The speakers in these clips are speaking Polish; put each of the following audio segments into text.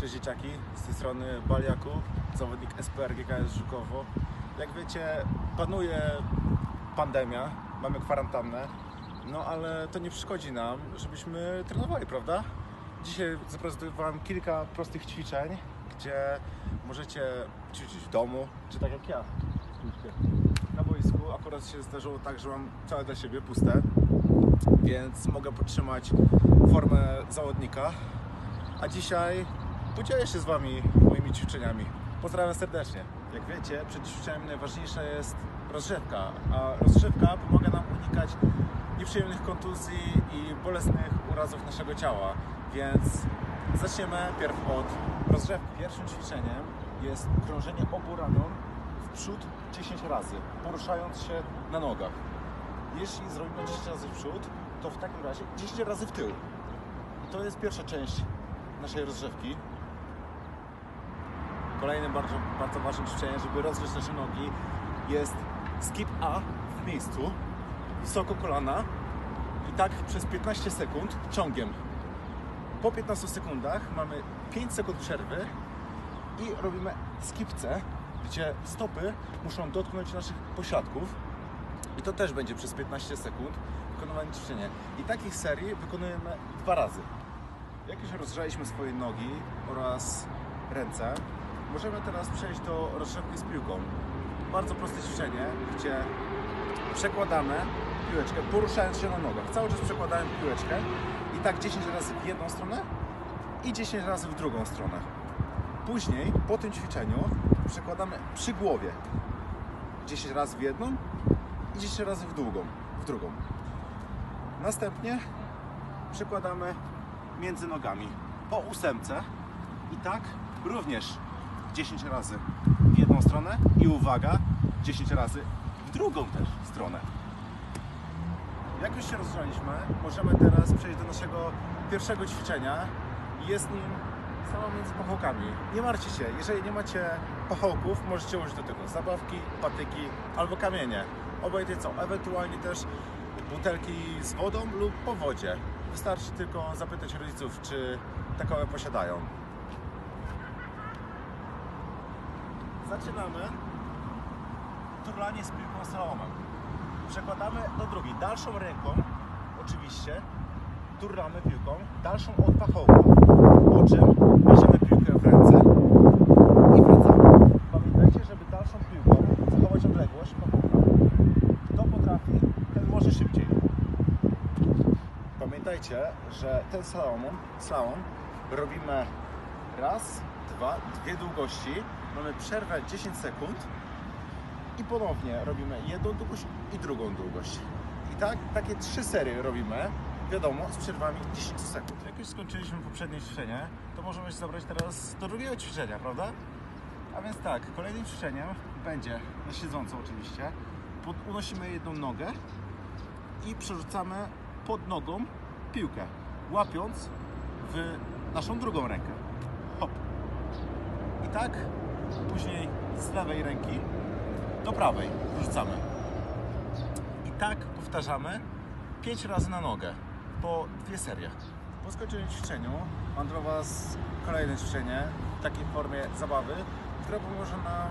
Cześć dzieciaki, z tej strony Baliaku, zawodnik SPR GKS Żukowo. Jak wiecie, panuje pandemia, mamy kwarantannę, no ale to nie przeszkodzi nam, żebyśmy trenowali, prawda? Dzisiaj zaprezentowałem kilka prostych ćwiczeń, gdzie możecie ćwiczyć w domu, czy tak jak ja, na boisku. Akurat się zdarzyło tak, że mam całe dla siebie puste, więc mogę podtrzymać formę zawodnika. A dzisiaj podzielę się z Wami moimi ćwiczeniami. Pozdrawiam serdecznie. Jak wiecie, przed ćwiczeniem najważniejsza jest rozgrzewka, a rozgrzewka pomaga nam unikać nieprzyjemnych kontuzji i bolesnych urazów naszego ciała. Więc zaczniemy pierw od rozgrzewki. Pierwszym ćwiczeniem jest krążenie obu ramion w przód 10 razy, poruszając się na nogach. Jeśli zrobimy 10 razy w przód, to w takim razie 10 razy w tył. I to jest pierwsza część naszej rozgrzewki. Kolejnym bardzo, bardzo ważnym ćwiczeniem, żeby rozgrzeć nasze nogi jest skip A w miejscu, wysoko kolana i tak przez 15 sekund ciągiem. Po 15 sekundach mamy 5 sekund przerwy i robimy skip C, gdzie stopy muszą dotknąć naszych pośladków i to też będzie przez 15 sekund wykonywane ćwiczenie. I takich serii wykonujemy dwa razy. Jak już rozgrzaliśmy swoje nogi oraz ręce, możemy teraz przejść do rozgrzewki z piłką. Bardzo proste ćwiczenie, gdzie przekładamy piłeczkę, poruszając się na nogach. Cały czas przekładamy piłeczkę i tak 10 razy w jedną stronę i 10 razy w drugą stronę. Później, po tym ćwiczeniu, przekładamy przy głowie 10 razy w jedną i 10 razy w drugą. W drugą. Następnie przekładamy między nogami po ósemce i tak również 10 razy w jedną stronę i uwaga, 10 razy w drugą też stronę. Jak już się rozgrzaliśmy, możemy teraz przejść do naszego pierwszego ćwiczenia. Jest nim samo między pachołkami. Nie martwcie się, jeżeli nie macie pachołków, możecie użyć do tego zabawki, patyki albo kamienie. Obojętnie co, ewentualnie też butelki z wodą lub po wodzie. Wystarczy tylko zapytać rodziców, czy takowe posiadają. Zaczynamy turlanie z piłką slalomem. Przekładamy do drugiej, dalszą ręką, oczywiście, turlamy piłką, dalszą od pachołka, po czym bierzemy piłkę w ręce i wracamy. Pamiętajcie, żeby dalszą piłką zachować odległość pachołka. Kto potrafi, ten może szybciej. Pamiętajcie, że ten slalom, slalom robimy raz, dwa, dwie długości, mamy przerwę 10 sekund i ponownie robimy jedną długość i drugą długość. I tak, takie trzy serie robimy, wiadomo, z przerwami 10 sekund. Jak już skończyliśmy poprzednie ćwiczenie, to możemy się zabrać teraz do drugiego ćwiczenia, prawda? A więc tak, kolejnym ćwiczeniem będzie na siedząco oczywiście. Pod, unosimy jedną nogę i przerzucamy pod nogą piłkę, łapiąc w naszą drugą rękę. Hop. I tak później z lewej ręki do prawej wrzucamy. I tak powtarzamy 5 razy na nogę po dwie serie. Po skończonym ćwiczeniu mam dla Was kolejne ćwiczenie w takiej formie zabawy, które pomoże nam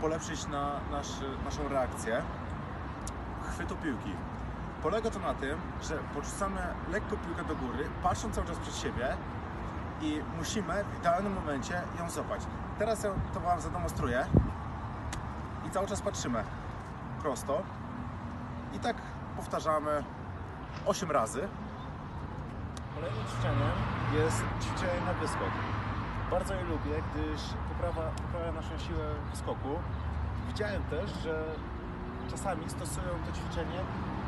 polepszyć na nasz, naszą reakcję chwytu piłki. Polega to na tym, że podrzucamy lekko piłkę do góry, patrząc cały czas przed siebie i musimy w idealnym momencie ją złapać. Teraz ja to Wam zademonstruję i cały czas patrzymy prosto i tak powtarzamy 8 razy. Kolejnym ćwiczeniem jest ćwiczenie na wyskok. Bardzo je lubię, gdyż poprawia, poprawia naszą siłę wyskoku. Widziałem też, że czasami stosują to ćwiczenie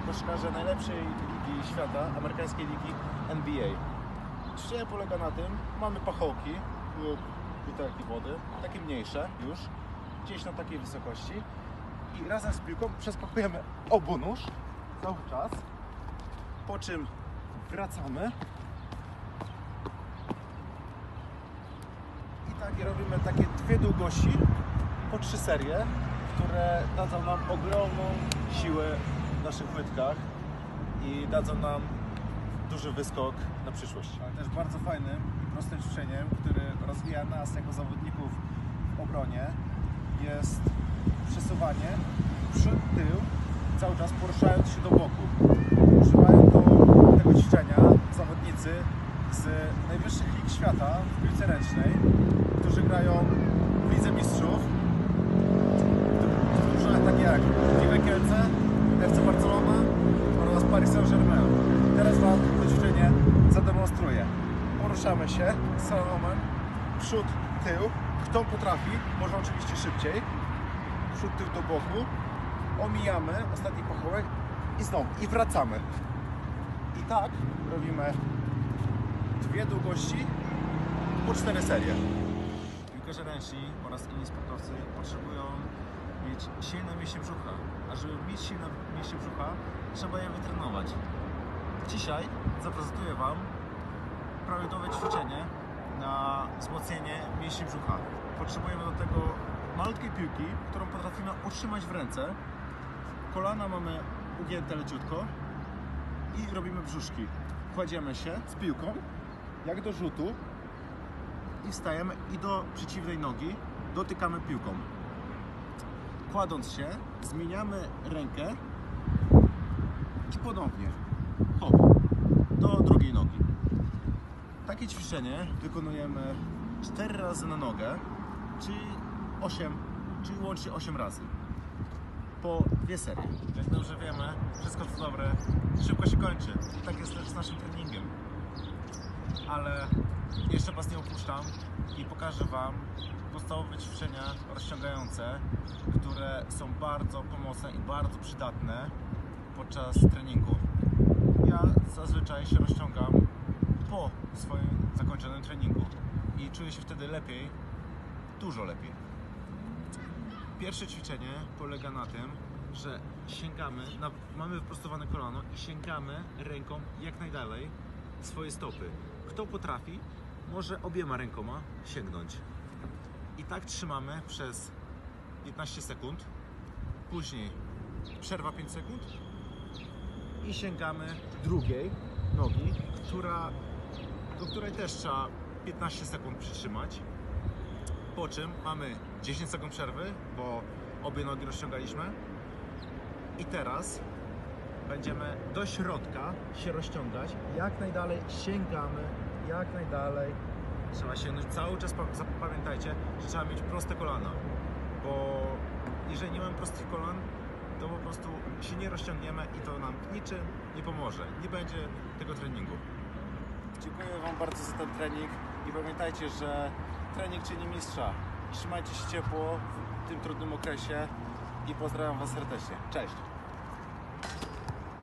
koszykarze najlepszej ligi świata, amerykańskiej ligi NBA. Ćwiczenie polega na tym, mamy pachołki lub butelki wody, takie mniejsze już, gdzieś na takiej wysokości. I razem z piłką przeskakujemy obunóż cały czas, po czym wracamy. I tak robimy takie dwie długości po trzy serie, które dadzą nam ogromną siłę w naszych łydkach i dadzą nam duży wyskok na przyszłość. Ale też bardzo fajnym, prostym ćwiczeniem, które rozwija nas jako zawodników w obronie, jest przesuwanie przód, tył, cały czas poruszając się do boku. Używają do tego ćwiczenia zawodnicy z najwyższych lig świata w piłce ręcznej, którzy grają w Lidze Mistrzów, drużynach takie jak Kielce, FC Barcelona oraz Paris Saint-Germain. Zademonstruję. Poruszamy się slalomem, przód, tył. Kto potrafi, może oczywiście szybciej. Przód, tył do boku. Omijamy ostatni pachołek i znowu, i wracamy. I tak robimy dwie długości po cztery serie. Piłkarze ręczni oraz inni sportowcy potrzebują mieć silne mięśnie brzucha, a żeby mieć silne mięśnie brzucha, trzeba je wytrenować. Dzisiaj zaprezentuję Wam prawidłowe ćwiczenie na wzmocnienie mięśni brzucha. Potrzebujemy do tego malutkiej piłki, którą potrafimy utrzymać w ręce. Kolana mamy ugięte leciutko i robimy brzuszki. Kładziemy się z piłką, jak do rzutu, i wstajemy i do przeciwnej nogi dotykamy piłką. Kładąc się, zmieniamy rękę i ponownie hop, do drugiej nogi. Takie ćwiczenie wykonujemy 4 razy na nogę, czyli 8, czyli łącznie 8 razy. Po dwie serie. Jak dobrze wiemy, wszystko co dobre szybko się kończy. I tak jest też z naszym treningiem ale jeszcze Was nie opuszczam i pokażę Wam podstawowe ćwiczenia rozciągające, które są bardzo pomocne i bardzo przydatne podczas treningu. Ja zazwyczaj się rozciągam po swoim zakończonym treningu i czuję się wtedy lepiej, dużo lepiej. Pierwsze ćwiczenie polega na tym, że sięgamy, na, mamy wyprostowane kolano i sięgamy ręką jak najdalej swoje stopy. Kto potrafi, może obiema rękoma sięgnąć. I tak trzymamy przez 15 sekund. Później przerwa 5 sekund i sięgamy drugiej nogi, która, do której też trzeba 15 sekund przytrzymać. Po czym mamy 10 sekund przerwy, bo obie nogi rozciągaliśmy. I teraz będziemy do środka się rozciągać. Jak najdalej sięgamy, jak najdalej. Trzeba sięgnąć cały czas. pa- Zapamiętajcie, że trzeba mieć proste kolana, bo jeżeli nie mamy prostych kolan, to po prostu się nie rozciągniemy i to nam niczym nie pomoże. Nie będzie tego treningu. Dziękuję Wam bardzo za ten trening i pamiętajcie, że trening czyni mistrza. Trzymajcie się ciepło w tym trudnym okresie i pozdrawiam Was serdecznie. Cześć!